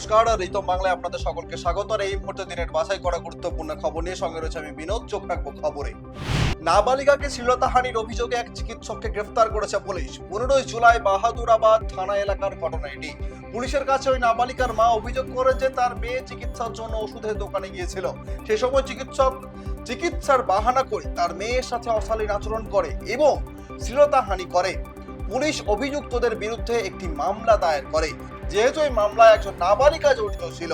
নমস্কার, রিতম বাংলায় আপনাদের সকলকে স্বাগত। আর এই মুহূর্তে দিনের বাছাই করা গুরুত্বপূর্ণ খবর নিয়ে সঙ্গে রয়েছে আমি বিনোদ, চোখ রাখব খবরে। নাবালিকাকে শ্লীলতাহানির অভিযোগে এক চিকিৎসককে গ্রেফতার করেছে পুলিশ। পনেরোই জুলাই বাহাদুরাবাদ থানা এলাকার ঘটনা এটি। পুলিশের কাছে ওই নাবালিকার মা অভিযোগ করে যে তার মেয়ে চিকিৎসার জন্য ওষুধের দোকানে গিয়েছিল। সেই সময় চিকিৎসক চিকিৎসার বাহানা করে তার মেয়ের সাথে অশালীন আচরণ করে এবং শ্লীলতাহানি করে। পুলিশ অভিযুক্তদের বিরুদ্ধে একটি মামলা দায়ের করে। যেহেতু এই মামলায় একজন নাবালিকা জড়িত ছিল,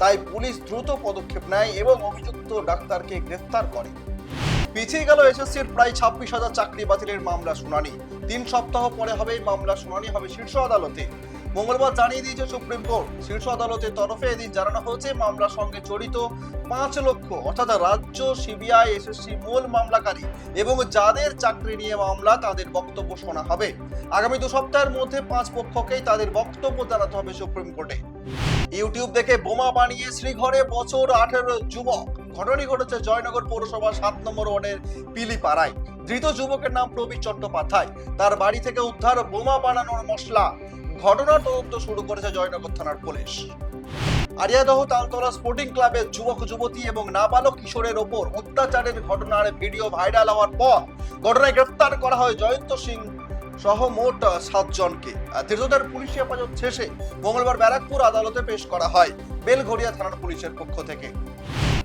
তাই পুলিশ দ্রুত পদক্ষেপ নেয় এবং অভিযুক্ত ডাক্তারকে গ্রেফতার করে। পিছিয়ে গেল এসএসসির প্রায় ছাব্বিশ হাজার চাকরি বাতিলের মামলা শুনানি। তিন সপ্তাহ পরে হবে এই মামলা শুনানি হবে শীর্ষ আদালতে। মঙ্গলবার জানিয়ে দিয়েছে সুপ্রিম কোর্ট। শীর্ষ আদালতের তরফে এদিন জানানো হয়েছে মামলার সঙ্গে জড়িত পাঁচ লক্ষ, অর্থাৎ রাজ্য সিবিআই, এসএসসি মূল মামলাকারী এবং যাদের চাকরি নিয়ে মামলা, তাদের বক্তব্য শোনা হবে। আগামী দু সপ্তাহের মধ্যে পাঁচ পক্ষকেই তাদের বক্তব্য জানাতে হবে সুপ্রিম কোর্টে। ইউটিউব দেখে বোমা বানিয়ে শ্রীঘরে বছর আঠেরো যুবক। ঘটনাটি ঘটেছে জয়নগর পৌরসভা সাত নম্বর ওয়ার্ডের পিলিপাড়ায়। ধৃত যুবকের নাম প্রবীর চট্টোপাধ্যায়। তার বাড়ি থেকে উদ্ধার বোমা বানানোর মশলা। ঘটনার তদন্ত শুরু করেছে জয়নগর থানার পুলিশ। আরিয়াদহ তালতলা স্পোর্টিং ক্লাবের যুবক, যুবতী এবং নাবালক কিশোরের ওপর অত্যাচারের ঘটনার ভিডিও ভাইরাল হওয়ার পর ঘটনায় গ্রেফতার করা হয় জয়ন্ত সিং সহ মোট সাতজনকে। ধৃতদের পুলিশি হেফাজত শেষে মঙ্গলবার ব্যারাকপুর আদালতে পেশ করা হয় বেলঘড়িয়া থানার পুলিশের পক্ষ থেকে।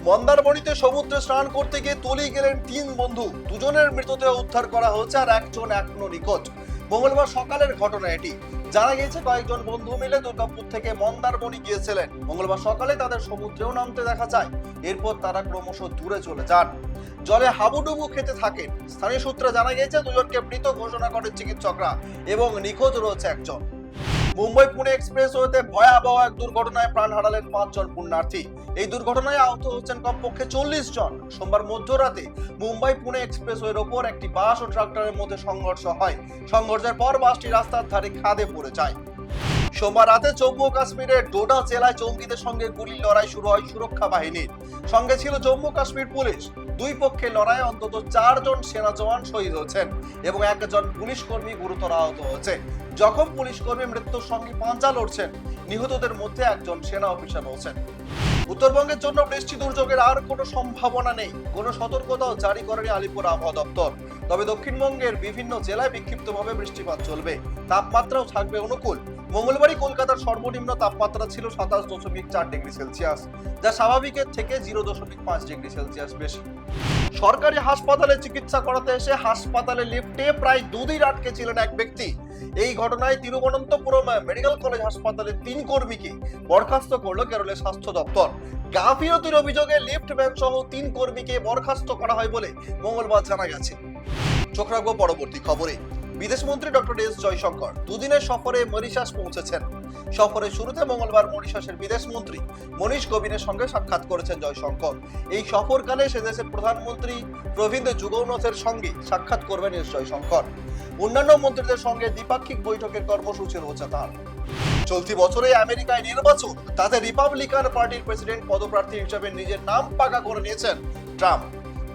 মন্দারমণিতে সমুদ্রে স্নান করতে গিয়ে তলিয়ে গেলেন তিন বন্ধু। দুজনের মৃতদেহ উদ্ধার করা হয়েছে আর একজন এখনও নিখোঁজ। মঙ্গলবার সকালের ঘটনা এটি। জানা গিয়েছে, কয়েকজন বন্ধু মিলে দুর্গাপুর থেকে মন্দারমণি গিয়েছিলেন। মঙ্গলবার সকালে তাদের সমুদ্রেও নামতে দেখা যায়। এরপর তারা ক্রমশ দূরে চলে যান। জলে হাবুডুবু খেতে থাকেন। স্থানীয় সূত্রে জানা গিয়েছে, দুজনকে মৃত ঘোষণা করেন চিকিৎসকরা এবং নিখোঁজ রয়েছে একজন। মুম্বাই পুনে এক্সপ্রেস ওয়েতে ভয়াবহ এক দুর্ঘটনায় প্রাণ হারালেন পাঁচজন পুণ্যার্থী। এই দুর্ঘটনায় আহত হচ্ছেন কমপক্ষে চল্লিশ জন। সোমবার মধ্যরাতে মুম্বাই পুনে এক্সপ্রেসওয়ের ওপর একটি বাস ও ট্রাক্টরের মধ্যে সংঘর্ষ হয়। সংঘর্ষের পর বাসটি রাস্তার ধারে খাদে পড়ে যায়। সোমবার রাতে জম্মু ও কাশ্মীরের ডোডা জেলায় জঙ্গিদের সঙ্গে গুলির লড়াই শুরু হয় সুরক্ষা বাহিনীর। সঙ্গে ছিল জম্মু কাশ্মীর পুলিশ। দুই পক্ষের লড়াইয়ে অন্তত চারজন সেনা জওয়ান শহীদ হয়েছেন এবং একজন পুলিশ কর্মী গুরুতর আহত হয়েছে যখন পুলিশ কর্মী মৃত্যুর সঙ্গে পাঞ্জা লড়ছেন, নিহতদের মধ্যে একজন সেনা অফিসার রয়েছেন। উত্তরবঙ্গের জন্য বৃষ্টি দুর্যোগের আর কোনো সম্ভাবনা নেই। কোনো সতর্কতাও জারি করেনি আলিপুর আবহাওয়া দপ্তর। তবে দক্ষিণবঙ্গের বিভিন্ন জেলায় বিক্ষিপ্তভাবে বৃষ্টিপাত চলবে। তাপমাত্রাও থাকবে অনুকূল। মঙ্গলবারই কলকাতার সর্বনিম্ন তাপমাত্রা ছিল সাতাশ দশমিক চার ডিগ্রি সেলসিয়াস, যা স্বাভাবিকের থেকে জিরো দশমিক পাঁচ ডিগ্রি সেলসিয়াস বেশি। সরকারি হাসপাতালে চিকিৎসা করাতে এসে হাসপাতালে লিফটে প্রায় দুদিন আটকে ছিলেন এক ব্যক্তি। এই ঘটনায় তিরুবনন্তপুরম মেডিকেল কলেজ হাসপাতালের তিন কর্মীকে বরখাস্ত করল কেরলের স্বাস্থ্য দপ্তর। গাফিলতির অভিযোগে লিফট ম্যান সহ তিন কর্মীকে বরখাস্ত করা হয় বলে মঙ্গলবার জানা গেছে। চোখ রাখব পরবর্তী খবরে। বিদেশমন্ত্রী ডক্টর এস জয়শঙ্কর দুদিনের সফরে মরিশাস পৌঁছেছেন। সফরের শুরুতে মঙ্গলবার মরিশাসের বিদেশমন্ত্রী মনীষ গোবিনের সঙ্গে সাক্ষাৎ করেছেন জয়শঙ্কর। এই সফরকালে সে দেশের প্রধানমন্ত্রী প্রবীন্দ্র যুগৌনাথের সঙ্গে সাক্ষাৎ করবেন এস জয়শঙ্কর। অন্যান্য মন্ত্রীদের সঙ্গে দ্বিপাক্ষিক বৈঠকের কর্মসূচি রয়েছে তার। চলতি বছরে আমেরিকায় নির্বাচন, তাতে রিপাবলিকান পার্টির প্রেসিডেন্ট পদপ্রার্থী হিসেবে নিজের নাম পাকা করে নিয়েছেন ট্রাম্প।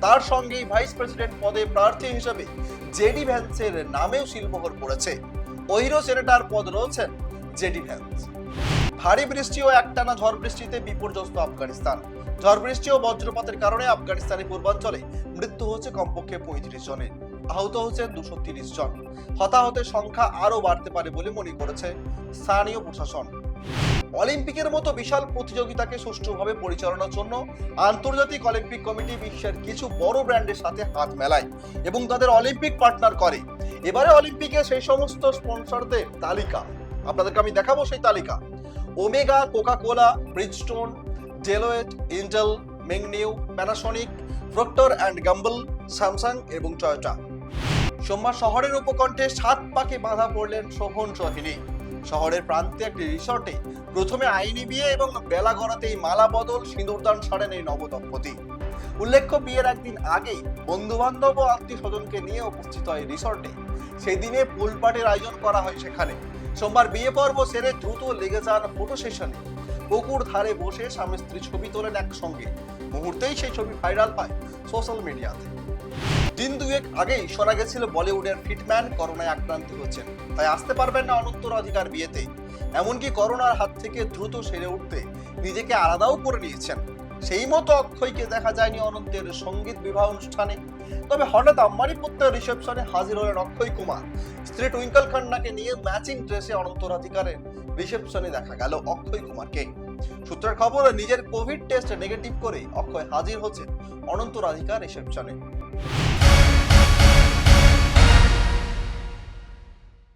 তার সঙ্গেই ভাইস প্রেসিডেন্ট পদে প্রার্থী হিসেবে জেডি ভ্যান্সের নামেও শিলমোহর পড়েছে। ওহিরো সেনেটার পদ রয়েছেন জেডি ভ্যান্স। ভারী বৃষ্টি ও একটানা ঝড় বৃষ্টিতে বিপর্যস্ত আফগানিস্তান। ঝড় বৃষ্টি ও বজ্রপাতের কারণে আফগানিস্তানের পূর্বাঞ্চলে মৃত্যু হচ্ছে কমপক্ষে পঁয়ত্রিশ জনের। আহত হচ্ছেন দুশো তিরিশ জন। হতাহতের সংখ্যা আরও বাড়তে পারে বলে মনে করেছে স্থানীয় প্রশাসন। অলিম্পিকের মতো বিশাল প্রতিযোগিতাকে সুষ্ঠুভাবে পরিচালনার জন্য আন্তর্জাতিক অলিম্পিক কমিটি বিশ্বের কিছু বড় ব্র্যান্ডের সাথে হাত মেলায় এবং তাদের অলিম্পিক পার্টনার করে। এবারে অলিম্পিকে সেই সমস্ত স্পন্সরদের তালিকা। আপনাদেরকে আমি দেখাবো সেই তালিকা। Omega Coca Cola Bridgestone, Deloitte Intel মেংনিউ, Panasonic, Procter and Gamble, Samsung এবং টয়োটা। সোমবার শহরের উপকণ্ঠে সাত পাকে বাঁধা পড়লেন শোভন সোহিনী। শহরের প্রান্তে একটি রিসর্টে প্রথমে আইনি বিয়ে এবং বেলা গড়াতেই মালা বদল সিঁদুরদান সারেন এই নবদম্পতি। উল্লেখ্য, বিয়ের একদিন আগেই বন্ধু বান্ধব ও আত্মীয় স্বজনকে নিয়ে উপস্থিত হয় রিসর্টে। সেই দিনে পুল পার্টির আয়োজন করা হয় সেখানে। সোমবার বিয়ে পর্ব সেরে দ্রুত লেগে যান ফটো সেশনে পুকুর ধারে বসে স্বামী স্ত্রী ছবি তোলেন একসঙ্গে। মুহূর্তেই সেই ছবি ভাইরাল হয় সোশ্যাল মিডিয়াতে দিন দুয়েক আগেই শোনা গেছিল বলিউডের ফিটম্যান, করোনায় আক্রান্ত হচ্ছেন। তাই আসতে পারবেন না অনন্তর অধিকার বিয়েতে এমনকি করোনার হাত থেকে দ্রুত সেরে উঠতে নিজেকে আলাদাও করে নিয়েছেন। সেই মতো অক্ষয়কে দেখা যায়নি অনন্তের সংগীত বিবাহ অনুষ্ঠানে। তবে হঠাৎ আম্বানি পুত্রের রিসেপশনে হাজির হলেন অক্ষয় কুমার। স্ত্রী টুইঙ্কল খান্নাকে নিয়ে ম্যাচিং ড্রেসে অনন্ত রাধিকারের রিসেপশনে দেখা গেল অক্ষয় কুমারকে। সূত্রের খবর, নিজের কোভিড টেস্ট নেগেটিভ করে অক্ষয় হাজির হচ্ছেন অনন্ত রাধিকার রিসেপশনে।